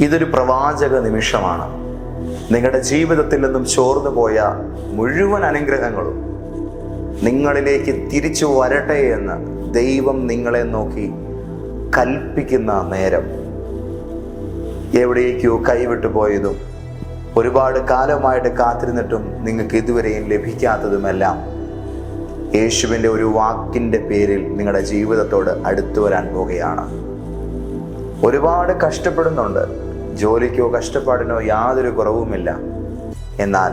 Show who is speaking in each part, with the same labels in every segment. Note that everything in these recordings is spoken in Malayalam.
Speaker 1: ഇതൊരു പ്രവാചക നിമിഷമാണ്. നിങ്ങളുടെ ജീവിതത്തിൽ നിന്നും ചോർന്നു പോയ മുഴുവൻ അനുഗ്രഹങ്ങളും നിങ്ങളിലേക്ക് തിരിച്ചു വരട്ടെ എന്ന് ദൈവം നിങ്ങളെ നോക്കി കൽപ്പിക്കുന്ന നേരം. എവിടേക്കോ കൈവിട്ടു പോയതും ഒരുപാട് കാലമായിട്ട് കാത്തിരുന്നിട്ടും നിങ്ങൾക്ക് ഇതുവരെയും ലഭിക്കാത്തതുമെല്ലാം യേശുവിന്റെ ഒരു വാക്കിന്റെ പേരിൽ നിങ്ങളുടെ ജീവിതത്തോട് അടുത്തു വരാൻ പോവുകയാണ്. ഒരുപാട് കഷ്ടപ്പെടുന്നുണ്ട്. ജോലിക്കോ കഷ്ടപ്പാടിനോ യാതൊരു കുറവുമില്ല. എന്നാൽ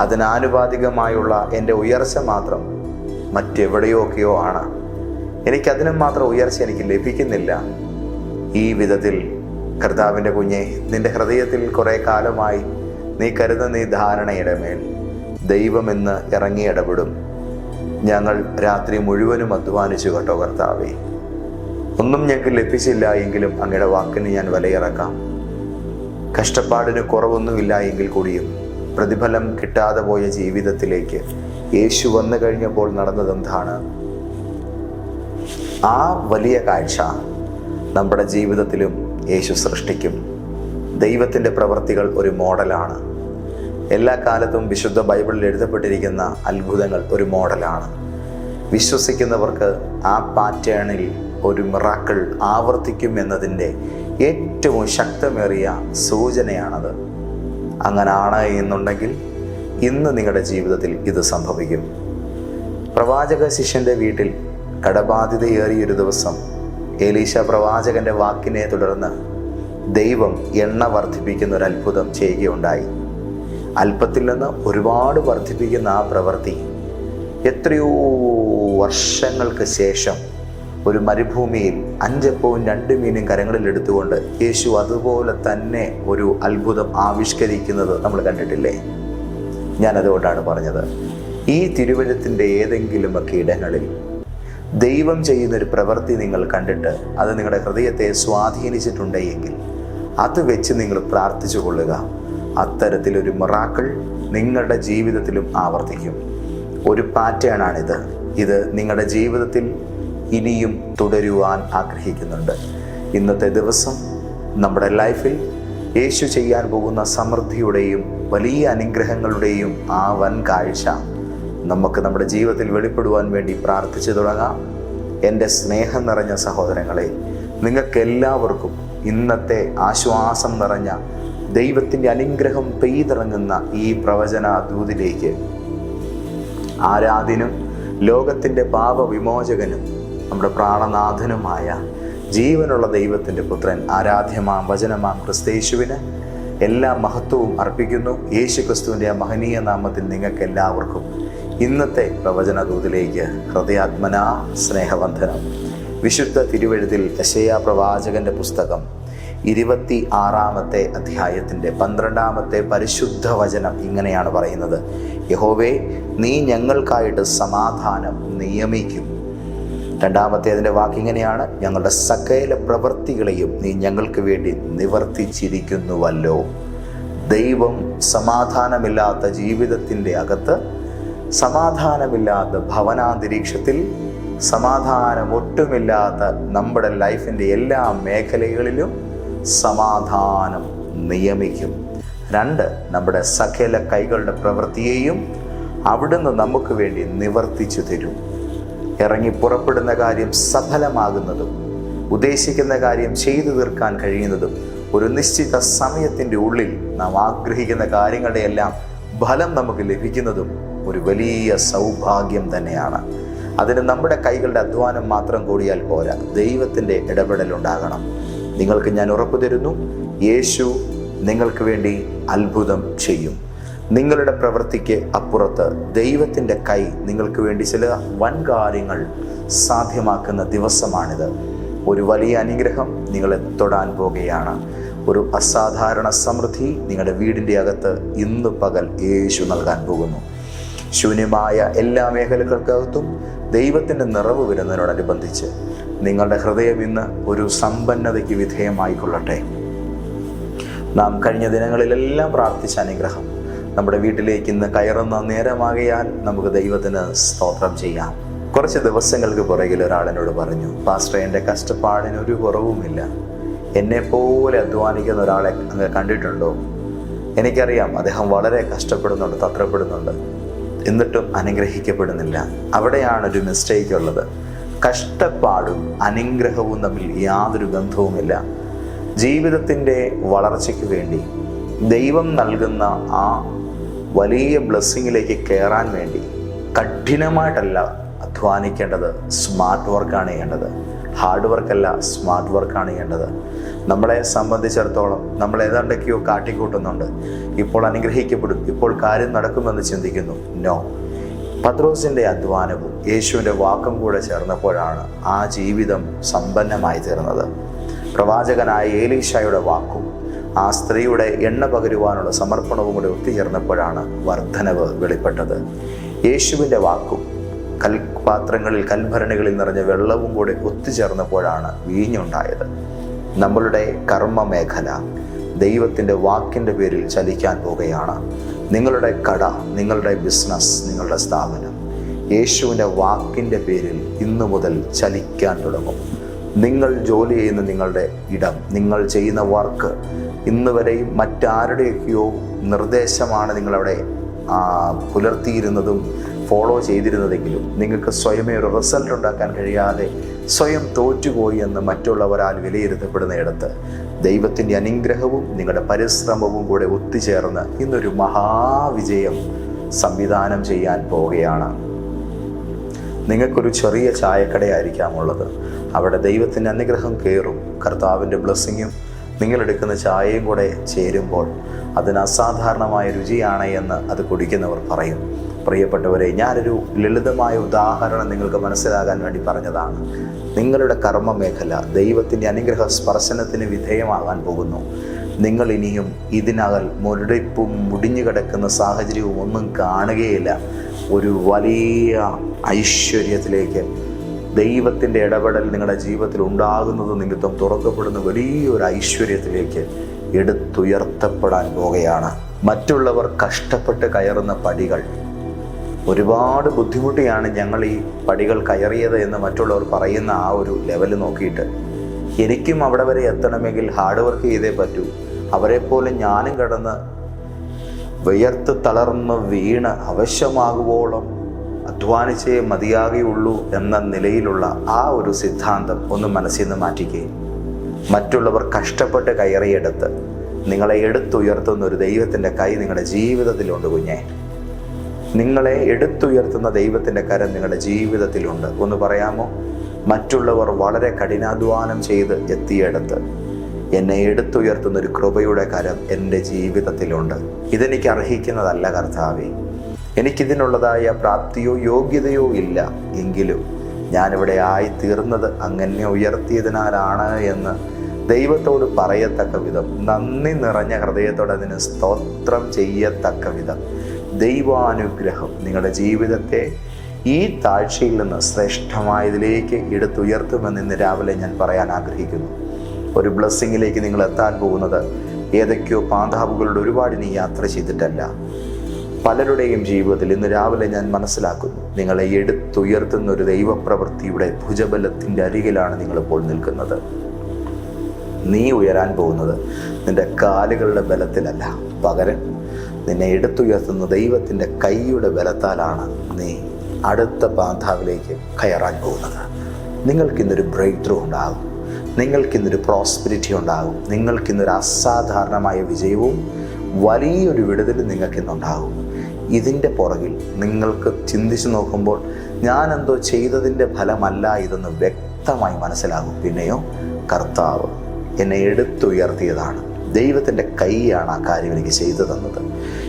Speaker 1: അതിനാനുപാതികമായുള്ള എന്റെ ഉയർച്ച മാത്രം മറ്റെവിടെയൊക്കെയോ ആണ്. എനിക്കതിനും മാത്രം ഉയർച്ച എനിക്ക് ലഭിക്കുന്നില്ല. ഈ വിധത്തിൽ കർത്താവിന്റെ കുഞ്ഞെ നിന്റെ ഹൃദയത്തിൽ കുറേ കാലമായി നീ കരുതുന്ന ഈ ധാരണയുടെ മേൽ ദൈവമെന്ന് ഇറങ്ങി ഇടപെടും ഞങ്ങൾ രാത്രി മുഴുവനും അധ്വാനിച്ചു കേട്ടോ കർത്താവേ. ഒന്നും ഞങ്ങൾക്ക് ലഭിച്ചില്ല എങ്കിലും അങ്ങയുടെ വാക്കിന് ഞാൻ വിലയിറക്കാം. കഷ്ടപ്പാടിന് കുറവൊന്നുമില്ല എങ്കിൽ കൂടിയും പ്രതിഫലം കിട്ടാതെ പോയ ജീവിതത്തിലേക്ക് യേശു വന്നു കഴിഞ്ഞപ്പോൾ നടന്നതെന്താണ്? ആ വലിയ കാഴ്ച നമ്മുടെ ജീവിതത്തിലും യേശു സൃഷ്ടിക്കും. ദൈവത്തിന്റെ പ്രവൃത്തികൾ ഒരു മോഡലാണ്. എല്ലാ കാലത്തും വിശുദ്ധ ബൈബിളിൽ എഴുതപ്പെട്ടിരിക്കുന്ന അത്ഭുതങ്ങൾ ഒരു മോഡലാണ്. വിശ്വസിക്കുന്നവർക്ക് ആ പാറ്റേണിൽ ഒരു മിറാക്കിൾ ആവർത്തിക്കും എന്നതിന്റെ ഏറ്റവും ശക്തമേറിയ സൂചനയാണത്. അങ്ങനാണ് എന്നുണ്ടെങ്കിൽ ഇന്ന് നിങ്ങളുടെ ജീവിതത്തിൽ ഇത് സംഭവിക്കും. പ്രവാചക ശിഷ്യന്റെ വീട്ടിൽ കടബാധിതയേറിയൊരു ദിവസം ഏലീശ പ്രവാചകന്റെ വാക്കിനെ തുടർന്ന് ദൈവം എണ്ണ വർദ്ധിപ്പിക്കുന്ന ഒരു അത്ഭുതം ചെയ്യുകയുണ്ടായി. അല്പത്തിൽ നിന്ന് ഒരുപാട് വർദ്ധിപ്പിക്കുന്ന ആ പ്രവൃത്തി എത്രയോ വർഷങ്ങൾക്ക് ശേഷം ഒരു മരുഭൂമിയിൽ അഞ്ചപ്പവും രണ്ട് മീനും കരങ്ങളിൽ എടുത്തുകൊണ്ട് യേശു അതുപോലെ തന്നെ ഒരു അത്ഭുതം ആവിഷ്കരിക്കുന്നത് നമ്മൾ കണ്ടിട്ടില്ലേ? ഞാൻ അതുകൊണ്ടാണ് പറഞ്ഞത്. ഈ തിരുവഴുത്തിന്റെ ഏതെങ്കിലുമൊക്കെ ഇടങ്ങളിൽ ദൈവം ചെയ്യുന്നൊരു പ്രവൃത്തി നിങ്ങൾ കണ്ടിട്ട് അത് നിങ്ങളുടെ ഹൃദയത്തെ സ്വാധീനിച്ചിട്ടുണ്ടെങ്കിൽ അത് വെച്ച് നിങ്ങൾ പ്രാർത്ഥിച്ചു കൊള്ളുക. അത്തരത്തിലൊരു മിറാക്കിൾ നിങ്ങളുടെ ജീവിതത്തിലും ആവർത്തിക്കും. ഒരു പാറ്റേൺ ആണിത് ഇത് നിങ്ങളുടെ ജീവിതത്തിൽ ഇനിയും തുടരുവാൻ ആഗ്രഹിക്കുന്നുണ്ട്. ഇന്നത്തെ ദിവസം നമ്മുടെ ലൈഫിൽ യേശു ചെയ്യാൻ പോകുന്ന സമൃദ്ധിയുടെയും വലിയ അനുഗ്രഹങ്ങളുടെയും ആ വൻ കാഴ്ച നമുക്ക് നമ്മുടെ ജീവിതത്തിൽ വെളിപ്പെടുവാൻ വേണ്ടി പ്രാർത്ഥിച്ചു തുടങ്ങാം. എന്റെ സ്നേഹം നിറഞ്ഞ സഹോദരങ്ങളെ നിങ്ങൾക്കെല്ലാവർക്കും ഇന്നത്തെ ആശ്വാസം നിറഞ്ഞ ദൈവത്തിന്റെ അനുഗ്രഹം പെയ്തിറങ്ങുന്ന ഈ പ്രവചന ദൂതിലേക്ക് ആരാധിനും ലോകത്തിന്റെ പാപവിമോചകനും നമ്മുടെ പ്രാണനാഥനുമായ ജീവനുള്ള ദൈവത്തിന്റെ പുത്രൻ ആരാധ്യമാം വചനമാം ക്രിസ്തേശുവിന് എല്ലാ മഹത്വവും അർപ്പിക്കുന്നു. യേശു ക്രിസ്തുവിന്റെ ആ മഹനീയ നാമത്തിൽ നിങ്ങൾക്ക് എല്ലാവർക്കും ഇന്നത്തെ പ്രവചന ദൂതിലേക്ക് ഹൃദയാത്മനാ സ്നേഹബന്ധനം വിശുദ്ധ തിരുവഴുതിൽ യശയാ പ്രവാചകന്റെ പുസ്തകം ഇരുപത്തി ആറാമത്തെ അധ്യായത്തിന്റെ പന്ത്രണ്ടാമത്തെ പരിശുദ്ധ വചനം ഇങ്ങനെയാണ് പറയുന്നത്. യഹോവേ നീ ഞങ്ങൾക്കായിട്ട് സമാധാനം നിയമിക്കും. രണ്ടാമത്തെ അതിന്റെ വാക്കിങ്ങനെയാണ് ഞങ്ങളുടെ സകല പ്രവൃത്തികളെയും നീ ഞങ്ങൾക്ക് വേണ്ടി നിവർത്തിച്ചിരിക്കുന്നുവല്ലോ. ദൈവം സമാധാനമില്ലാത്ത ജീവിതത്തിന്റെ അകത്ത് സമാധാനമില്ലാത്ത ഭവനാന്തരീക്ഷത്തിൽ സമാധാനം ഒട്ടുമില്ലാത്ത നമ്മുടെ ലൈഫിന്റെ എല്ലാ മേഖലകളിലും സമാധാനം നിയമിക്കും. രണ്ട് നമ്മുടെ സകല കൈകളുടെ പ്രവൃത്തിയെയും അവിടുന്ന് നമുക്ക് വേണ്ടി നിവർത്തിച്ചു തരും. ഇറങ്ങി പുറപ്പെടുന്ന കാര്യം സഫലമാകുന്നതും ഉദ്ദേശിക്കുന്ന കാര്യം ചെയ്തു തീർക്കാൻ കഴിയുന്നതും ഒരു നിശ്ചിത സമയത്തിന്റെ ഉള്ളിൽ നാം ആഗ്രഹിക്കുന്ന കാര്യങ്ങളുടെ എല്ലാം ഫലം നമുക്ക് ലഭിക്കുന്നതും ഒരു വലിയ സൗഭാഗ്യം തന്നെയാണ്. അതിന് നമ്മുടെ കൈകളുടെ അധ്വാനം മാത്രം കൂടിയാൽ പോരാ. ദൈവത്തിന്റെ ഇടപെടൽ ഉണ്ടാകണം. നിങ്ങൾക്ക് ഞാൻ ഉറപ്പു തരുന്നു. യേശു നിങ്ങൾക്ക് വേണ്ടി അത്ഭുതം ചെയ്യും. നിങ്ങളുടെ പ്രവൃത്തിക്ക് അപ്പുറത്ത് ദൈവത്തിന്റെ കൈ നിങ്ങൾക്ക് വേണ്ടി ചില വൻ കാര്യങ്ങൾ സാധ്യമാക്കുന്ന ദിവസമാണിത്. ഒരു വലിയ അനുഗ്രഹം നിങ്ങളെ തൊടാൻ പോകുകയാണ്. ഒരു അസാധാരണ സമൃദ്ധി നിങ്ങളുടെ വീടിന്റെ അകത്ത് ഇന്ന് പകൽ യേശു നൽകാൻ പോകുന്നു. ശൂന്യമായ എല്ലാ മേഖലകൾക്കകത്തും ദൈവത്തിന്റെ നിറവ് വരുന്നതിനോടനുബന്ധിച്ച് നിങ്ങളുടെ ഹൃദയം ഇന്ന് ഒരു സമ്പന്നതയ്ക്ക് വിധേയമായിക്കൊള്ളട്ടെ. നാം കഴിഞ്ഞ ദിനങ്ങളിലെല്ലാം പ്രാർത്ഥിച്ച അനുഗ്രഹം നമ്മുടെ വീട്ടിലേക്ക് ഇന്ന് കയറുന്ന നേരമാകയാൽ നമുക്ക് ദൈവത്തിന് സ്തോത്രം ചെയ്യാം. കുറച്ച് ദിവസങ്ങൾക്ക് പുറകിൽ ഒരാളിനോട് പറഞ്ഞു പാസ്റ്റർ എന്റെ കഷ്ടപ്പാടിന് ഒരു കുറവുമില്ല. എന്നെപ്പോലെ അധ്വാനിക്കുന്ന ഒരാളെ അങ്ങ് കണ്ടിട്ടുണ്ടോ? എനിക്കറിയാം അദ്ദേഹം വളരെ കഷ്ടപ്പെടുന്നുണ്ട് തത്രപ്പെടുന്നുണ്ട്. എന്നിട്ടും അനുഗ്രഹിക്കപ്പെടുന്നില്ല. അവിടെയാണ് ഒരു മിസ്റ്റേക്ക് ഉള്ളത്. കഷ്ടപ്പാടും അനുഗ്രഹവും തമ്മിൽ യാതൊരു ബന്ധവുമില്ല. ജീവിതത്തിന്റെ വളർച്ചയ്ക്ക് വേണ്ടി ദൈവം നൽകുന്ന ആ വലിയ ബ്ലെസ്സിങ്ങിലേക്ക് കയറാൻ വേണ്ടി കഠിനമായിട്ടല്ല അധ്വാനിക്കേണ്ടത് സ്മാർട്ട് വർക്കാണ് ചെയ്യേണ്ടത്. ഹാർഡ് വർക്കല്ല സ്മാർട്ട് വർക്കാണ് ചെയ്യേണ്ടത്. നമ്മളെ സംബന്ധിച്ചിടത്തോളം നമ്മൾ ഏതാണ്ടൊക്കെയോ കാട്ടിക്കൂട്ടുന്നുണ്ട്. ഇപ്പോൾ അനുഗ്രഹിക്കപ്പെടും. ഇപ്പോൾ കാര്യം നടക്കുമെന്ന് ചിന്തിക്കുന്നു. നോ പത്രോസിന്റെ അധ്വാനവും യേശുവിന്റെ വാക്കും കൂടെ ചേർന്നപ്പോഴാണ് ആ ജീവിതം സമ്പന്നമായി തീർന്നത്. പ്രവാചകനായ ഏലീഷായുടെ വാക്കും ആ സ്ത്രീയുടെ എണ്ണ പകരുവാനുള്ള സമർപ്പണവും കൂടെ ഒത്തുചേർന്നപ്പോഴാണ് വർധനവ് വെളിപ്പെട്ടത്. യേശുവിന്റെ വാക്കും കൽപാത്രങ്ങളിൽ കൽഭരണികളിൽ നിറഞ്ഞ വെള്ളവും കൂടെ ഒത്തുചേർന്നപ്പോഴാണ് വീഞ്ഞുണ്ടായത്. നമ്മളുടെ കർമ്മ മേഖല ദൈവത്തിന്റെ വാക്കിന്റെ പേരിൽ ചലിക്കാൻ പോകുകയാണ്. നിങ്ങളുടെ കട നിങ്ങളുടെ ബിസിനസ് നിങ്ങളുടെ സ്ഥാപനം യേശുവിന്റെ വാക്കിന്റെ പേരിൽ ഇന്നു മുതൽ ചലിക്കാൻ തുടങ്ങും. നിങ്ങൾ ജോലി ചെയ്യുന്ന നിങ്ങളുടെ ഇടം നിങ്ങൾ ചെയ്യുന്ന വർക്ക് ഇന്ന് വരെയും മറ്റാരുടെയൊക്കെയോ നിർദ്ദേശമാണ് നിങ്ങളവിടെ പുലർത്തിയിരുന്നതും ഫോളോ ചെയ്തിരുന്നതെങ്കിലും നിങ്ങൾക്ക് സ്വയമേ ഒരു റിസൾട്ട് ഉണ്ടാക്കാൻ കഴിയാതെ സ്വയം തോറ്റുപോയി എന്ന് മറ്റുള്ളവരാൽ വിലയിരുത്തപ്പെടുന്ന ഇടത്ത് ദൈവത്തിന്റെ അനുഗ്രഹവും നിങ്ങളുടെ പരിശ്രമവും കൂടെ ഒത്തുചേർന്ന് ഇന്നൊരു മഹാവിജയം സംവിധാനം ചെയ്യാൻ പോവുകയാണ്. നിങ്ങൾക്കൊരു ചെറിയ ചായക്കടയായിരിക്കാം ഉള്ളത് അവിടെ ദൈവത്തിന്റെ അനുഗ്രഹം കയറും കർത്താവിന്റെ ബ്ലെസ്സിങ്ങും നിങ്ങളെടുക്കുന്ന ചായയും കൂടെ ചേരുമ്പോൾ അതിന് അസാധാരണമായ രുചിയാണ് എന്ന് അത് കുടിക്കുന്നവർ പറയും. പ്രിയപ്പെട്ടവരെ ഞാനൊരു ലളിതമായ ഉദാഹരണം നിങ്ങൾക്ക് മനസ്സിലാകാൻ വേണ്ടി പറഞ്ഞതാണ്. നിങ്ങളുടെ കർമ്മ മേഖല ദൈവത്തിന്റെ അനുഗ്രഹ സ്പർശനത്തിന് വിധേയമാകാൻ പോകുന്നു. നിങ്ങൾ ഇനിയും ഇതിനകൽ മുരടിപ്പും മുടിഞ്ഞു കിടക്കുന്ന സാഹചര്യവും ഒന്നും കാണുകയില്ല. ഒരു വലിയ ഐശ്വര്യത്തിലേക്ക് ദൈവത്തിന്റെ ഇടപെടൽ നിങ്ങളുടെ ജീവിതത്തിൽ ഉണ്ടാകുന്നത് നിമിത്തം തുറക്കപ്പെടുന്ന വലിയൊരു ഐശ്വര്യത്തിലേക്ക് എടുത്തുയർത്തപ്പെടാൻ പോകുകയാണ് മറ്റുള്ളവർ കഷ്ടപ്പെട്ട് കയറുന്ന പടികൾ. ഒരുപാട് ബുദ്ധിമുട്ടിയാണ് ഞങ്ങൾ ഈ പടികൾ കയറിയത് എന്ന് മറ്റുള്ളവർ പറയുന്ന ആ ഒരു ലെവൽ നോക്കിയിട്ട്. എനിക്കും അവിടെ വരെ എത്തണമെങ്കിൽ ഹാർഡ് വർക്ക് ചെയ്തേ പറ്റൂ. അവരെപ്പോലെ ഞാനും കടന്ന് വിയർത്ത് തളർന്ന് വീണ് അവശ്യമാകുവോളം അധ്വാനിച്ചേ മതിയാകുകയുള്ളൂ എന്ന നിലയിലുള്ള ആ ഒരു സിദ്ധാന്തം ഒന്ന് മനസ്സിൽ നിന്ന് മാറ്റിക്കുകയും മറ്റുള്ളവർ കഷ്ടപ്പെട്ട് കയറിയെടുത്ത് നിങ്ങളെ എടുത്തുയർത്തുന്ന ഒരു ദൈവത്തിന്റെ കൈ നിങ്ങളുടെ ജീവിതത്തിലുണ്ട് കുഞ്ഞെ. നിങ്ങളെ എടുത്തുയർത്തുന്ന ദൈവത്തിന്റെ കരം നിങ്ങളുടെ ജീവിതത്തിലുണ്ട്. ഒന്ന് പറയാമോ? മറ്റുള്ളവർ വളരെ കഠിനാധ്വാനം ചെയ്ത് എത്തിയെടുത്ത് എന്നെ എടുത്തുയർത്തുന്ന ഒരു കൃപയുടെ കരം എന്റെ ജീവിതത്തിലുണ്ട്. ഇതെനിക്ക് അർഹിക്കുന്നതല്ല കർത്താവേ. എനിക്കിതിനുള്ളതായ പ്രാപ്തിയോ യോഗ്യതയോ ഇല്ല. എങ്കിലും ഞാനിവിടെ ആയി തീർന്നത് അങ്ങനെ ഉയർത്തിയതിനാലാണ് എന്ന് ദൈവത്തോട് പറയത്തക്ക വിധം നന്ദി നിറഞ്ഞ ഹൃദയത്തോടെ അതിന് സ്തോത്രം ചെയ്യത്തക്ക വിധം. ദൈവാനുഗ്രഹം നിങ്ങളുടെ ജീവിതത്തെ ഈ താഴ്ചയിൽ നിന്ന് ശ്രേഷ്ഠമായതിലേക്ക് എടുത്തുയർത്തുമെന്ന് ഇന്ന് രാവിലെ ഞാൻ പറയാൻ ആഗ്രഹിക്കുന്നു. ഒരു ബ്ലെസ്സിങ്ങിലേക്ക് നിങ്ങൾ എത്താൻ പോകുന്നത് ഏതൊക്കെയോ പാതാവുകളുടെ ഒരുപാട് നീ യാത്ര ചെയ്തിട്ടല്ല. പലരുടെയും ജീവിതത്തിൽ ഇന്ന് രാവിലെ ഞാൻ മനസ്സിലാക്കുന്നു. നിങ്ങളെ എടുത്തുയർത്തുന്ന ഒരു ദൈവപ്രവൃത്തിയുടെ ഭുജബലത്തിന്റെ അരികിലാണ് നിങ്ങളിപ്പോൾ നിൽക്കുന്നത്. നീ ഉയരാൻ പോകുന്നത് നിന്റെ കാലുകളുടെ ബലത്തിലല്ല. പകരം നിന്നെ എടുത്തുയർത്തുന്ന ദൈവത്തിന്റെ കൈയുടെ ബലത്താലാണ് നീ അടുത്ത പാന്താവിലേക്ക് കയറാൻ പോകുന്നത്. നിങ്ങൾക്കിന്നൊരു ബ്രേക്ക് ത്രൂ ഉണ്ടാകും. നിങ്ങൾക്കിന്നൊരു പ്രോസ്പിരിറ്റി ഉണ്ടാകും. നിങ്ങൾക്കിന്നൊരു അസാധാരണമായ വിജയവും വലിയൊരു വിടുതലും നിങ്ങൾക്കിന്നുണ്ടാകും. ഇതിന്റെ പുറകിൽ നിങ്ങൾക്ക് ചിന്തിച്ചു നോക്കുമ്പോൾ ഞാൻ എന്തോ ചെയ്തതിന്റെ ഫലമല്ല ഇതെന്ന് വ്യക്തമായി മനസ്സിലാകും. പിന്നെയോ കർത്താവ് എന്നെ എടുത്തുയർത്തിയതാണ്. ദൈവത്തിന്റെ കൈയാണ് ആ കാര്യം എനിക്ക് ചെയ്തു തന്നത്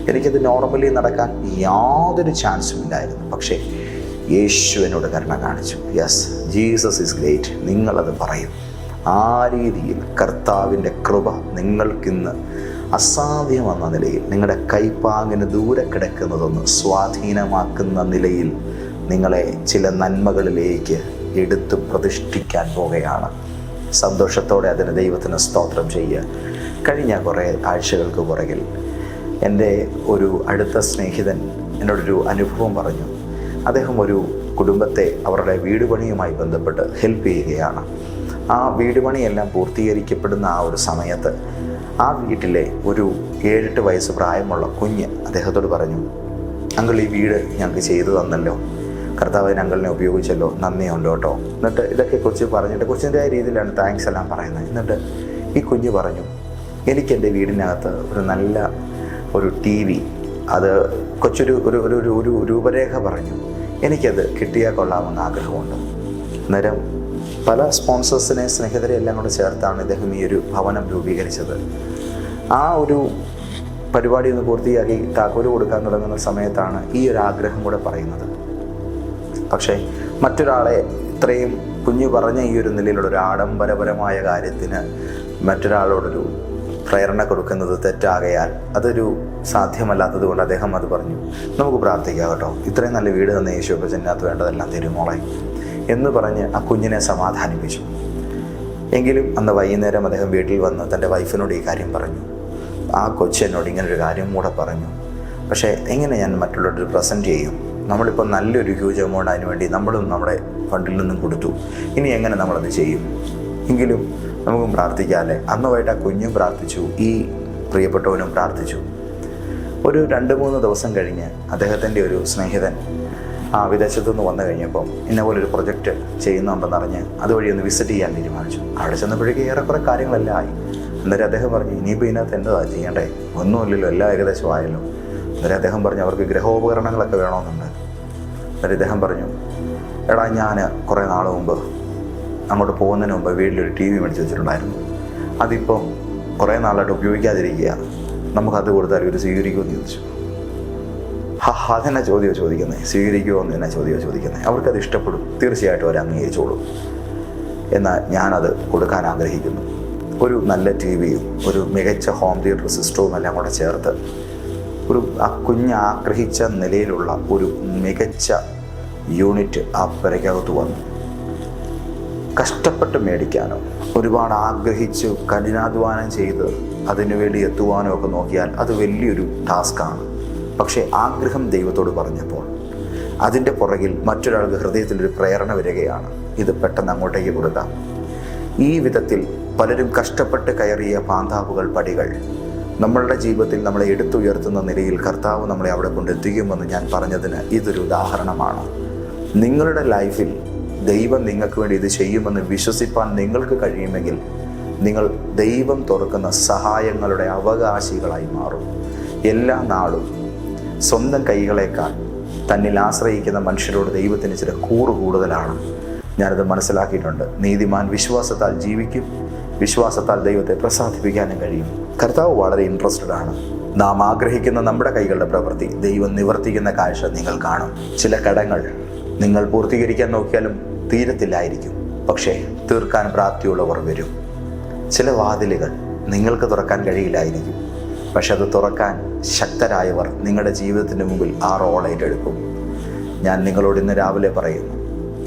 Speaker 1: എനിക്കത് നോർമലി നടക്കാൻ യാതൊരു ചാൻസും ഇല്ലായിരുന്നു. പക്ഷേ യേശു എന്നോട് കരുണ കാണിച്ചു. യെസ് ജീസസ് ഇസ് ഗ്രേറ്റ് നിങ്ങളത് പറയും. ആ രീതിയിൽ കർത്താവിന്റെ കൃപ നിങ്ങൾക്കിന്ന് അസാധ്യമെന്ന നിലയിൽ നിങ്ങളുടെ കൈപ്പാങ്ങിന് ദൂരെ കിടക്കുന്നതൊന്ന് സ്വാധീനമാക്കുന്ന നിലയിൽ നിങ്ങളെ ചില നന്മകളിലേക്ക് എടുത്ത് പ്രതിഷ്ഠിക്കാൻ പോകുകയാണ് സന്തോഷത്തോടെ അതിന് ദൈവത്തിന് സ്തോത്രം ചെയ്യുക. കഴിഞ്ഞ കുറേ ആഴ്ചകൾക്ക് പുറകിൽ എന്റെ ഒരു അടുത്ത സ്നേഹിതൻ എന്നോടൊരു അനുഭവം പറഞ്ഞു. അദ്ദേഹം ഒരു കുടുംബത്തെ അവരുടെ വീട് പണിയുമായി ബന്ധപ്പെട്ട് ഹെൽപ്പ് ചെയ്യുകയാണ്. ആ വീട് പണിയെല്ലാം പൂർത്തീകരിക്കപ്പെടുന്ന ആ ഒരു സമയത്ത് ആ വീട്ടിലെ ഒരു ഏഴെട്ട് വയസ്സ് പ്രായമുള്ള കുഞ്ഞ് അദ്ദേഹത്തോട് പറഞ്ഞു അങ്കിൾ ഈ വീട് ഞങ്ങൾക്ക് ചെയ്തു തന്നല്ലോ. കർത്താവിന് അങ്കിളിനെ ഉപയോഗിച്ചല്ലോ. നന്ദിയുണ്ട് കേട്ടോ. എന്നിട്ട് ഇതൊക്കെ കുറിച്ച് പറഞ്ഞിട്ട് കൊച്ചിന്റെ രീതിയിലാണ് താങ്ക്സ് എല്ലാം പറയുന്നത്. എന്നിട്ട് ഈ കുഞ്ഞ് പറഞ്ഞു എനിക്ക് എന്റെ വീടിനകത്ത് ഒരു നല്ല ഒരു ടി വി അത് കൊച്ചൊരു ഒരു ഒരു ഒരു ഒരു രൂപരേഖ പറഞ്ഞു. എനിക്കത് കിട്ടിയാൽ കൊള്ളാമെന്ന് ആഗ്രഹമുണ്ട്. അന്നേരം പല സ്പോൺസേഴ്സിനെ സ്നേഹിതരെ എല്ലാം കൂടെ ചേർത്താണ് ഇദ്ദേഹം ഈ ഒരു ഭവനം രൂപീകരിച്ചത്. ആ ഒരു പരിപാടി ഒന്ന് പൂർത്തിയാക്കി താക്കോൽ കൊടുക്കാൻ തുടങ്ങുന്ന സമയത്താണ് ഈ ഒരു ആഗ്രഹം കൂടെ പറയുന്നത്. പക്ഷേ മറ്റൊരാളെ ഇത്രയും കുഞ്ഞു പറഞ്ഞ ഈ ഒരു നിലയിലുള്ള ഒരു ആഡംബരപരമായ കാര്യത്തിന് മറ്റൊരാളോടൊരു പ്രേരണ കൊടുക്കുന്നത് തെറ്റാകയാൽ അതൊരു സാധ്യമല്ലാത്തത് കൊണ്ട് അദ്ദേഹം അത് പറഞ്ഞു. നമുക്ക് പ്രാർത്ഥിക്കാം കേട്ടോ. ഇത്രയും നല്ല വീട് തന്ന യേശു അപ്പച്ചനകത്ത് വേണ്ടതെല്ലാം തിരുമോളെ എന്ന് പറഞ്ഞ് ആ കുഞ്ഞിനെ സമാധാനിപ്പിച്ചു. എങ്കിലും അന്ന് വൈകുന്നേരം അദ്ദേഹം വീട്ടിൽ വന്ന് തന്റെ വൈഫിനോട് ഈ കാര്യം പറഞ്ഞു. ആ കൊച്ചെന്നോട് ഇങ്ങനൊരു കാര്യം കൂടെ പറഞ്ഞു. പക്ഷേ എങ്ങനെ ഞാൻ മറ്റുള്ളവരുടെ പ്രസന്റ് ചെയ്യും? നമ്മളിപ്പോൾ നല്ലൊരു ഹ്യൂജ് എമൗണ്ട് അതിന് വേണ്ടി നമ്മളും നമ്മുടെ ഫണ്ടിൽ നിന്നും കൊടുത്തു. ഇനി എങ്ങനെ നമ്മളത് ചെയ്യും? എങ്കിലും നമുക്കും പ്രാർത്ഥിക്കാമല്ലേ അന്ന് വൈകിട്ട് ആ കുഞ്ഞും പ്രാർത്ഥിച്ചു ഈ പ്രിയപ്പെട്ടവനും പ്രാർത്ഥിച്ചു. ഒരു രണ്ട് മൂന്ന് ദിവസം കഴിഞ്ഞ് അദ്ദേഹത്തിന്റെ ഒരു സ്നേഹിതൻ ആ വിദേശത്തു നിന്ന് വന്നു കഴിഞ്ഞപ്പം ഇന്ന പോലെ ഒരു പ്രൊജക്റ്റ് ചെയ്യുന്നുണ്ടെന്നറിഞ്ഞ് അതുവഴി ഒന്ന് വിസിറ്റ് ചെയ്യാൻ തീരുമാനിച്ചു. അവിടെ ചെന്നപ്പോഴേക്കും ഏറെക്കുറെ കാര്യങ്ങളെല്ലാം ആയി. അന്നേരം അദ്ദേഹം പറഞ്ഞു ഇനിയിപ്പോൾ ഇതിനകത്ത് എന്താ ചെയ്യണ്ടേ? ഒന്നുമില്ലല്ലോ എല്ലാം ഏകദേശം ആയല്ലോ. അദ്ദേഹം പറഞ്ഞു അവർക്ക് ഗ്രഹോപകരണങ്ങളൊക്കെ വേണമെന്നുണ്ട്. അന്നേരം അദ്ദേഹം പറഞ്ഞു എടാ ഞാൻ കുറേ നാൾ മുമ്പ് അങ്ങോട്ട് പോകുന്നതിന് മുമ്പ് വീട്ടിലൊരു ടി വി മേടിച്ച് വെച്ചിട്ടുണ്ടായിരുന്നു. അതിപ്പം കുറേ നാളായിട്ട് ഉപയോഗിക്കാതിരിക്കുക. നമുക്കത് കൊടുത്താൽ ഇവർ സ്വീകരിക്കുമെന്ന് ചോദിച്ചു. ഹാ അതെന്നെ ചോദ്യമോ ചോദിക്കുന്നത് സ്വീകരിക്കുമോ എന്ന് തന്നെ ചോദ്യമോ ചോദിക്കുന്നത് അവർക്കത് ഇഷ്ടപ്പെടും. തീർച്ചയായിട്ടും അവർ അംഗീകരിച്ചോളും എന്നാൽ ഞാനത് കൊടുക്കാൻ ആഗ്രഹിക്കുന്നു. ഒരു നല്ല ടി വിയും ഒരു മികച്ച ഹോം തിയേറ്റർ സിസ്റ്റവും എല്ലാം കൂടെ ചേർത്ത് ഒരു ആ കുഞ്ഞ് ആഗ്രഹിച്ച നിലയിലുള്ള ഒരു മികച്ച യൂണിറ്റ് ആ പെരയ്ക്കകത്ത് വന്നു. കഷ്ടപ്പെട്ട് മേടിക്കാനോ ഒരുപാട് ആഗ്രഹിച്ച് കഠിനാധ്വാനം ചെയ്ത് അതിനുവേണ്ടി എത്തുവാനോ ഒക്കെ നോക്കിയാൽ അത് വലിയൊരു ടാസ്ക്കാണ് പക്ഷേ ആഗ്രഹം ദൈവത്തോട് പറഞ്ഞപ്പോൾ അതിന്റെ പുറകിൽ മറ്റൊരാൾക്ക് ഹൃദയത്തിലൊരു പ്രേരണ വരികയാണ്. ഇത് പെട്ടെന്ന് അങ്ങോട്ടേക്ക് കൊടുക്കാം. ഈ വിധത്തിൽ പലരും കഷ്ടപ്പെട്ട് കയറിയ പാന്താവുകൾ പടികൾ. നമ്മളുടെ ജീവിതത്തിൽ നമ്മളെ എടുത്തുയർത്തുന്ന നിലയിൽ കർത്താവ് നമ്മളെ അവിടെ കൊണ്ടെത്തിക്കുമെന്ന് ഞാൻ പറഞ്ഞതിന് ഇതൊരു ഉദാഹരണമാണ്. നിങ്ങളുടെ ലൈഫിൽ ദൈവം നിങ്ങൾക്ക് വേണ്ടി ഇത് ചെയ്യുമെന്ന് വിശ്വസിപ്പാൻ നിങ്ങൾക്ക് കഴിയുമെങ്കിൽ നിങ്ങൾ ദൈവം തുറക്കുന്ന സഹായങ്ങളുടെ അവകാശികളായി മാറും. എല്ലാ നാളും സ്വന്തം കൈകളേക്കാൾ തന്നിൽ ആശ്രയിക്കുന്ന മനുഷ്യരോട് ദൈവത്തിന് ചില കൂറ് കൂടുതലാണ്. ഞാനത് മനസ്സിലാക്കിയിട്ടുണ്ട്. നീതിമാൻ വിശ്വാസത്താൽ ജീവിക്കും. വിശ്വാസത്താൽ ദൈവത്തെ പ്രസാദിപ്പിക്കാനും കഴിയും. കർത്താവ് വളരെ ഇൻട്രസ്റ്റഡ് ആണ്. നാം ആഗ്രഹിക്കുന്ന നമ്മുടെ കൈകളുടെ പ്രവൃത്തി ദൈവം നിവർത്തിക്കുന്ന കാഴ്ച നിങ്ങൾ കാണും. ചില കടങ്ങൾ നിങ്ങൾ പൂർത്തീകരിക്കാൻ നോക്കിയാലും തീരത്തില്ലായിരിക്കും. പക്ഷേ തീർക്കാൻ പ്രാപ്തിയുള്ളവർ വരും. ചില വാതിലുകൾ നിങ്ങൾക്ക് തുറക്കാൻ കഴിയില്ലായിരിക്കും. പക്ഷെ അത് തുറക്കാൻ ശക്തരായവർ നിങ്ങളുടെ ജീവിതത്തിന് മുമ്പിൽ ആ റോൾ ഏറ്റെടുക്കും. ഞാൻ നിങ്ങളോട് ഇന്ന് രാവിലെ പറയുന്നു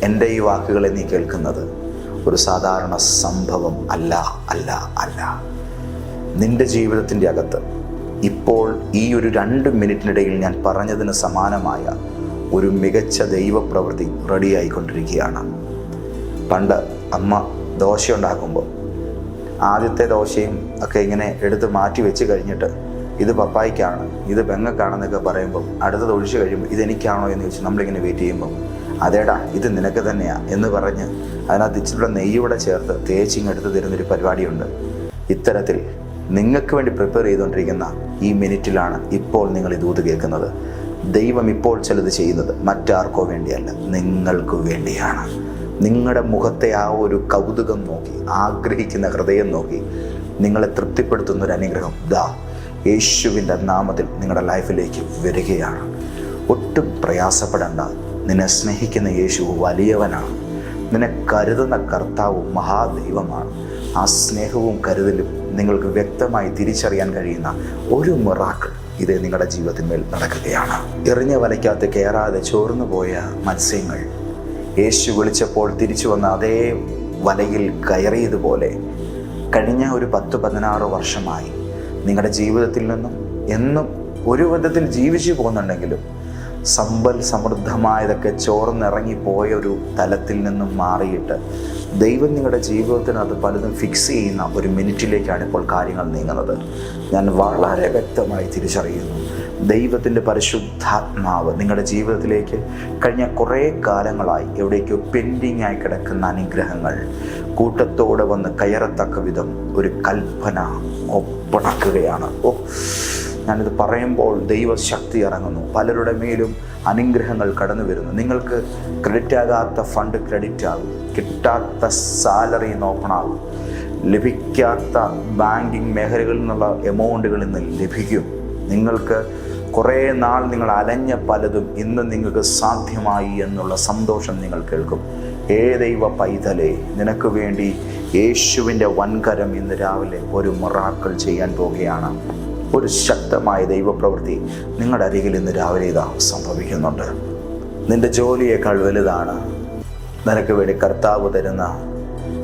Speaker 1: എന്റെ ഈ വാക്കുകളെ നീ കേൾക്കുന്നത് ഒരു സാധാരണ സംഭവം അല്ല അല്ല അല്ല. നിന്റെ ജീവിതത്തിന്റെ അകത്ത് ഇപ്പോൾ ഈ ഒരു രണ്ട് മിനിറ്റിനിടയിൽ ഞാൻ പറഞ്ഞതിന് സമാനമായ ഒരു മികച്ച ദൈവപ്രവൃത്തി റെഡിയായിക്കൊണ്ടിരിക്കുകയാണ് പണ്ട് അമ്മ ദോശ ഉണ്ടാക്കുമ്പോൾ ആദ്യത്തെ ദോശയും ഒക്കെ ഇങ്ങനെ എടുത്ത് മാറ്റി വെച്ച് കഴിഞ്ഞിട്ട് ഇത് പപ്പായ്ക്കാണ് ഇത് പെങ്ങക്കാണെന്നൊക്കെ പറയുമ്പോൾ അടുത്തത് ഒഴിച്ചു കഴിയുമ്പോൾ ഇതെനിക്കാണോ എന്ന് ചോദിച്ച് നമ്മളിങ്ങനെ വെയിറ്റ് ചെയ്യുമ്പോൾ അതേടാ ഇത് നിനക്ക് തന്നെയാ എന്ന് പറഞ്ഞ് അതിനകത്ത് ഇച്ചിരി നെയ്യൂടെ ചേർത്ത് തേച്ചിങ്ങെടുത്ത് തരുന്നൊരു പരിപാടിയുണ്ട്. ഇത്തരത്തിൽ നിങ്ങൾക്ക് വേണ്ടി പ്രിപ്പയർ ചെയ്തുകൊണ്ടിരിക്കുന്ന ഈ മിനിറ്റിലാണ് ഇപ്പോൾ നിങ്ങൾ ഇത് ഊത് കേൾക്കുന്നത്. ദൈവം ഇപ്പോൾ ചിലത് ചെയ്യുന്നത് മറ്റാർക്കോ വേണ്ടിയല്ല നിങ്ങൾക്ക് വേണ്ടിയാണ്. നിങ്ങളുടെ മുഖത്തെ ആ ഒരു കൗതുകം നോക്കി ആഗ്രഹിക്കുന്ന ഹൃദയം നോക്കി നിങ്ങളെ തൃപ്തിപ്പെടുത്തുന്ന ഒരു അനുഗ്രഹം ദാ യേശുവിന്റെ നാമത്തിൽ നിങ്ങളുടെ ലൈഫിലേക്ക് വരികയാണ്. ഒട്ടും പ്രയാസപ്പെടേണ്ട. നിന്നെ സ്നേഹിക്കുന്ന യേശു വലിയവനാണ്. നിന്നെ കരുതുന്ന കർത്താവ് മഹാദൈവമാണ്. ആ സ്നേഹവും കരുതലും നിങ്ങൾക്ക് വ്യക്തമായി തിരിച്ചറിയാൻ കഴിയുന്ന ഒരു മിറാക്കിൾ ഇത് നിങ്ങളുടെ ജീവിതത്തിന്മേൽ നടക്കുകയാണ്. എറിഞ്ഞ വലയ്ക്കകത്ത് കയറാതെ ചോർന്നു പോയ മത്സ്യങ്ങൾ യേശു വിളിച്ചപ്പോൾ തിരിച്ചു വന്ന അതേ വലയിൽ കയറിയതുപോലെ കഴിഞ്ഞ ഒരു പത്ത് പതിനാറ് വർഷമായി നിങ്ങളുടെ ജീവിതത്തിൽ നിന്നും എന്നും ഒരു വിധത്തിൽ ജീവിച്ചു പോകുന്നുണ്ടെങ്കിലും സമ്പൽ സമൃദ്ധമായതൊക്കെ ചോർന്നിറങ്ങിപ്പോയ ഒരു തലത്തിൽ നിന്നും മാറിയിട്ട് ദൈവം നിങ്ങളുടെ ജീവിതത്തിനകത്ത് പലതും ഫിക്സ് ചെയ്യുന്ന ഒരു മിനിറ്റിലേക്കാണ് ഇപ്പോൾ കാര്യങ്ങൾ നീങ്ങുന്നത്. ഞാൻ വളരെ വ്യക്തമായി തിരിച്ചറിയുന്നു. ദൈവത്തിന്റെ പരിശുദ്ധാത്മാവ് നിങ്ങളുടെ ജീവിതത്തിലേക്ക് കഴിഞ്ഞ കുറേ കാലങ്ങളായി എവിടേക്കോ പെൻഡിങ് ആയി കിടക്കുന്ന അനുഗ്രഹങ്ങൾ കൂട്ടത്തോടെ വന്ന് കയറത്തക്ക വിധം ഒരു കൽപ്പന ഒപ്പണക്കുകയാണ് ഓ ഞാനിത് പറയുമ്പോൾ ദൈവശക്തി ഇറങ്ങുന്നു. പലരുടെ മേലും അനുഗ്രഹങ്ങൾ കടന്നു വരുന്നു. നിങ്ങൾക്ക് ക്രെഡിറ്റ് ആകാത്ത ഫണ്ട് ക്രെഡിറ്റ് ആകും. കിട്ടാത്ത സാലറി നോക്കണാകും ലഭിക്കാത്ത ബാങ്കിങ് മേഖലകളിൽ നിന്നുള്ള എമൗണ്ടുകൾ ഇന്ന് ലഭിക്കും. നിങ്ങൾക്ക് കുറേ നാൾ നിങ്ങൾ അലഞ്ഞ പലതും ഇന്ന് നിങ്ങൾക്ക് സാധ്യമായി എന്നുള്ള സന്തോഷം നിങ്ങൾ കേൾക്കും. ഏ ദൈവ പൈതലെ നിനക്ക് വേണ്ടി യേശുവിന്റെ വൻകരം ഇന്ന് രാവിലെ ഒരു മൊറാക്കൾ ചെയ്യാൻ പോവുകയാണ്. ഒരു ശക്തമായ ദൈവപ്രവൃത്തി നിങ്ങളുടെ അരികിൽ ഇന്ന് രാവിലെ ഇതാ സംഭവിക്കുന്നുണ്ട്. നിന്റെ ജോലിയേക്കാൾ വലുതാണ്. നിനക്ക് വേണ്ടി കർത്താവ് തരുന്ന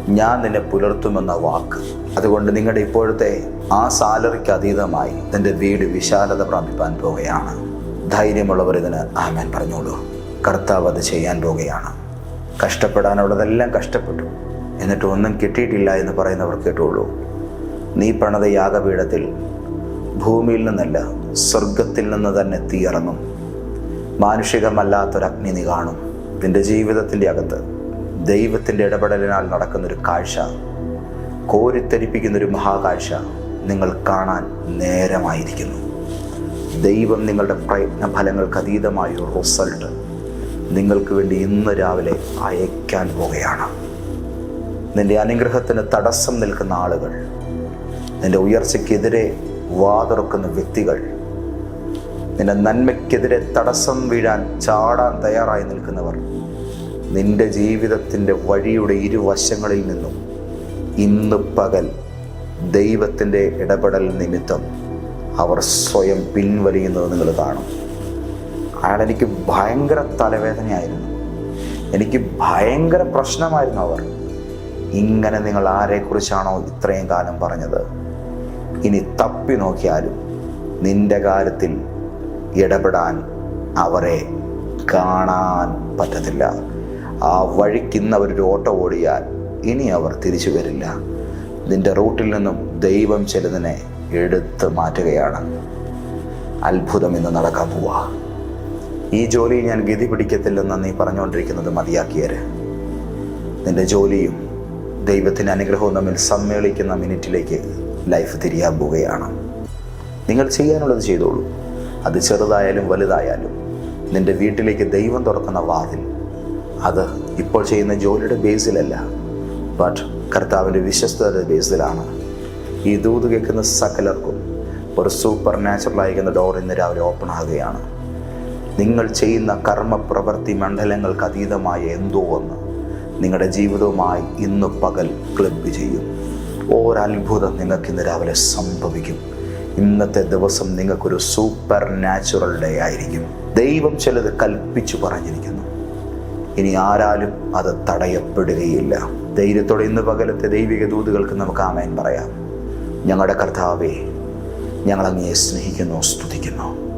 Speaker 1: ഞാൻ നിന്നെ പുലർത്തുമെന്ന വാക്ക്. അതുകൊണ്ട് നിങ്ങളുടെ ഇപ്പോഴത്തെ ആ സാലറിക്ക് അതീതമായി നിന്റെ വീട് വിശാലത പ്രാപിപ്പാൻ പോവുകയാണ്. ധൈര്യമുള്ളവർ ഇതിന് ആമേൻ പറഞ്ഞോളൂ. കർത്താവ് അത് ചെയ്യാൻ പോവുകയാണ്. കഷ്ടപ്പെടാനുള്ളതെല്ലാം കഷ്ടപ്പെട്ടു. എന്നിട്ട് ഒന്നും കിട്ടിയിട്ടില്ല എന്ന് പറയുന്നവർ കേട്ടുള്ളൂ നീ പണത യാഗപീഠത്തിൽ ഭൂമിയിൽ നിന്നല്ല സ്വർഗത്തിൽ നിന്ന് തന്നെ തീയിറങ്ങും മാനുഷികമല്ലാത്തൊരഗ്നി നീ കാണും. നിന്റെ ജീവിതത്തിന്റെ അകത്ത് ദൈവത്തിന്റെ ഇടപെടലിനാൽ നടക്കുന്നൊരു കാഴ്ച കോരിത്തരിപ്പിക്കുന്നൊരു മഹാകാഴ്ച നിങ്ങൾ കാണാൻ നേരമായിരിക്കുന്നു. ദൈവം നിങ്ങളുടെ പ്രയത്ന ഫലങ്ങൾക്ക് അതീതമായ ഒരു റിസൾട്ട് നിങ്ങൾക്ക് വേണ്ടി ഇന്ന് രാവിലെ അയക്കാൻ പോവുകയാണ്. നിന്റെ അനുഗ്രഹത്തിന് തടസ്സം നിൽക്കുന്ന ആളുകൾ നിന്റെ ഉയർച്ചയ്ക്കെതിരെ വാതുറക്കുന്ന വ്യക്തികൾ നിന്റെ നന്മയ്ക്കെതിരെ തടസ്സം വീഴാൻ ചാടാൻ തയ്യാറായി നിൽക്കുന്നവർ നിന്റെ ജീവിതത്തിന്റെ വഴിയുടെ ഇരുവശങ്ങളിൽ നിന്നും ഇന്ന് പകൽ ദൈവത്തിന്റെ ഇടപെടൽ നിമിത്തം അവർ സ്വയം പിൻവലിയുന്നത് നിങ്ങൾ കാണും. അയാൾ എനിക്ക് ഭയങ്കര തലവേദനയായിരുന്നു. എനിക്ക് ഭയങ്കര പ്രശ്നമായിരുന്നു അവർ. ഇങ്ങനെ നിങ്ങൾ ആരെക്കുറിച്ചാണോ ഇത്രയും കാലം പറഞ്ഞത്? ഇനി തപ്പി നോക്കിയാലും നിന്റെ കാര്യത്തിൽ ഇടപെടാൻ അവരെ കാണാൻ പറ്റത്തില്ല. ആ വഴിക്കിന്ന് അവരൊരു ഓട്ടം ഓടിയാൽ ഇനി അവർ തിരിച്ചു വരില്ല. നിന്റെ റൂട്ടിൽ നിന്നും ദൈവം ചിലതിനെ എടുത്ത് മാറ്റുകയാണ്. അത്ഭുതം ഇന്ന് നടക്കാൻ പോവാ. ഈ ജോലി ഞാൻ ഗതി പിടിക്കത്തില്ലെന്ന് നീ പറഞ്ഞുകൊണ്ടിരിക്കുന്നത് മതിയാക്കിയര്. നിന്റെ ജോലിയും ദൈവത്തിന്റെ അനുഗ്രഹവും തമ്മിൽ സമ്മേളിക്കുന്ന മിനിറ്റിലേക്ക് ലൈഫ് തിരിയാൻ പോവുകയാണ്. നിങ്ങൾ ചെയ്യാനുള്ളത് ചെയ്തോളൂ. അത് ചെറുതായാലും വലുതായാലും നിന്റെ വീട്ടിലേക്ക് ദൈവം തുറക്കുന്ന വാതിൽ. അത് ഇപ്പോൾ ചെയ്യുന്ന ജോലിയുടെ ബേസിലല്ല ബട്ട് കർത്താവിന്റെ വിശ്വസ്തയുടെ ബേസിലാണ്. ഈ ദൂത് കേൾക്കുന്ന സകലർക്കും ഒരു സൂപ്പർ നാച്ചുറൽ ആയിരിക്കുന്ന ഡോർ ഇന്ന് രാവിലെ ഓപ്പൺ ആകുകയാണ്. നിങ്ങൾ ചെയ്യുന്ന കർമ്മപ്രവൃത്തി മണ്ഡലങ്ങൾക്ക് അതീതമായ എന്തോ ഒന്ന് നിങ്ങളുടെ ജീവിതവുമായി ഇന്ന് പകൽ ക്ലബ് ചെയ്യും. ഒരത്ഭുതം നിങ്ങൾക്ക് ഇന്ന് രാവിലെ സംഭവിക്കും. ഇന്നത്തെ ദിവസം നിങ്ങൾക്കൊരു സൂപ്പർ നാച്ചുറൽ ഡേ ആയിരിക്കും. ദൈവം ചിലത് കൽപ്പിച്ചു പറഞ്ഞിരിക്കുന്നു. ഇനി ആരാലും അത് തടയപ്പെടുകയില്ല. ധൈര്യത്തോടെ ഇന്ന് പകലത്തെ ദൈവിക ദൂതുകൾക്ക് നമുക്ക് ആമേൻ പറയാം. ഞങ്ങളുടെ കർത്താവെ ഞങ്ങൾ അങ്ങയെ സ്നേഹിക്കുന്നു സ്തുതിക്കുന്നു.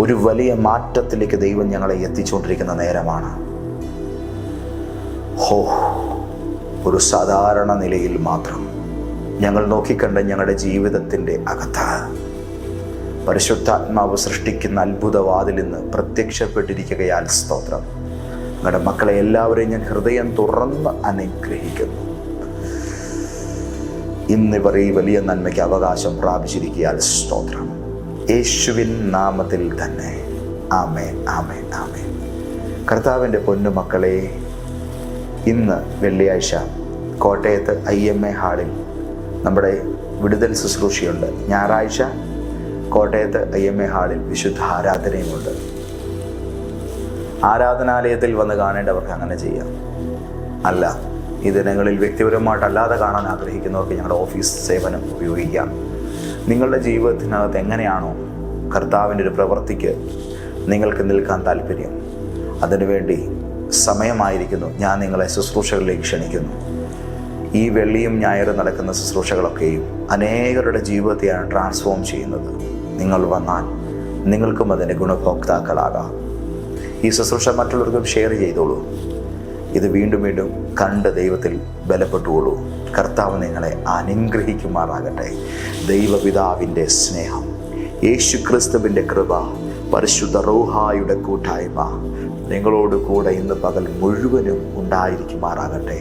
Speaker 1: ഒരു വലിയ മാറ്റത്തിലേക്ക് ദൈവം ഞങ്ങളെ എത്തിച്ചുകൊണ്ടിരിക്കുന്ന നേരമാണ്. ഹോ ഒരു സാധാരണ നിലയിൽ മാത്രം. ഞങ്ങൾ നോക്കിക്കണ്ട ഞങ്ങളുടെ ജീവിതത്തിന്റെ അകത്ത. പരിശുദ്ധാത്മാവ് സൃഷ്ടിക്കുന്ന അത്ഭുതവാതിൽ നിന്ന് പ്രത്യക്ഷപ്പെട്ടിരിക്കുകയാൽ സ്തോത്രം. നിങ്ങളുടെ മക്കളെ എല്ലാവരെയും ഞാൻ ഹൃദയം തുറന്ന് അനുഗ്രഹിക്കുന്നു. ഇന്നിവർ ഈ വലിയ നന്മയ്ക്ക് അവകാശം പ്രാപിച്ചിരിക്കുകയാൽ സ്തോത്രം. യേശുവിൻ നാമത്തിൽ തന്നെ. ആമേ ആമേ ആമേ കർത്താവിന്റെ പൊന്നു മക്കളെ ഇന്ന് വെള്ളിയാഴ്ച കോട്ടയത്ത് ഐ എം എ ഹാളിൽ നമ്മുടെ വിടുതൽ ശുശ്രൂഷയുണ്ട്. ഞായറാഴ്ച കോട്ടയത്ത് ഐ എം എ ഹാളിൽ വിശുദ്ധ ആരാധനയുമുണ്ട്. ആരാധനാലയത്തിൽ വന്ന് കാണേണ്ടവർക്ക് അങ്ങനെ ചെയ്യാം. അല്ല ഈ ദിനങ്ങളിൽ വ്യക്തിപരമായിട്ട് അല്ലാതെ കാണാൻ ആഗ്രഹിക്കുന്നവർക്ക് ഞങ്ങളുടെ ഓഫീസ് സേവനം ഉപയോഗിക്കാം. നിങ്ങളുടെ ജീവിതത്തിനകത്ത് എങ്ങനെയാണോ കർത്താവിന്റെ ഒരു പ്രവൃത്തിക്ക് നിങ്ങൾക്ക് നിൽക്കാൻ താല്പര്യം അതിനുവേണ്ടി സമയമായിരിക്കുന്നു. ഞാൻ നിങ്ങളെ ശുശ്രൂഷകളിലേക്ക് ക്ഷണിക്കുന്നു. ഈ വെള്ളിയും ഞായറും നടക്കുന്ന ശുശ്രൂഷകളൊക്കെയും അനേകരുടെ ജീവിതത്തെയാണ് ട്രാൻസ്ഫോം ചെയ്യുന്നത്. നിങ്ങൾ വന്നാൽ നിങ്ങൾക്കും അതിന്റെ ഗുണഭോക്താക്കളാകാം. ഈ ശുശ്രൂഷ മറ്റുള്ളവർക്കും ഷെയർ ചെയ്തോളൂ. ഇത് വീണ്ടും വീണ്ടും കണ്ട് ദൈവത്തിൽ ബലപ്പെട്ടുകൊള്ളൂ. കർത്താവ് നിങ്ങളെ അനുഗ്രഹിക്കുമാറാകട്ടെ. ദൈവപിതാവിന്റെ സ്നേഹം യേശു ക്രിസ്തുവിന്റെ കൃപ പരിശുദ്ധ റോഹായുടെ കൂട്ടായ്മ നിങ്ങളോട് കൂടെ ഇന്ന് പകൽ മുഴുവനും ഉണ്ടായിരിക്കുമാറാകട്ടെ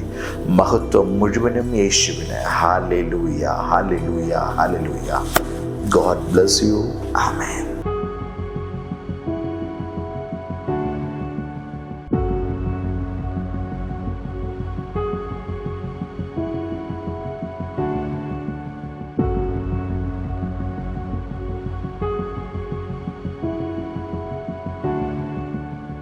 Speaker 1: മഹത്വം മുഴുവനും യേശുവിന്. ഹാലെ ലൂയ ഹാലെ ലൂയ ഹാലെ ലൂയ ഗോഡ് ബ്ലസ് യു ആമേൻ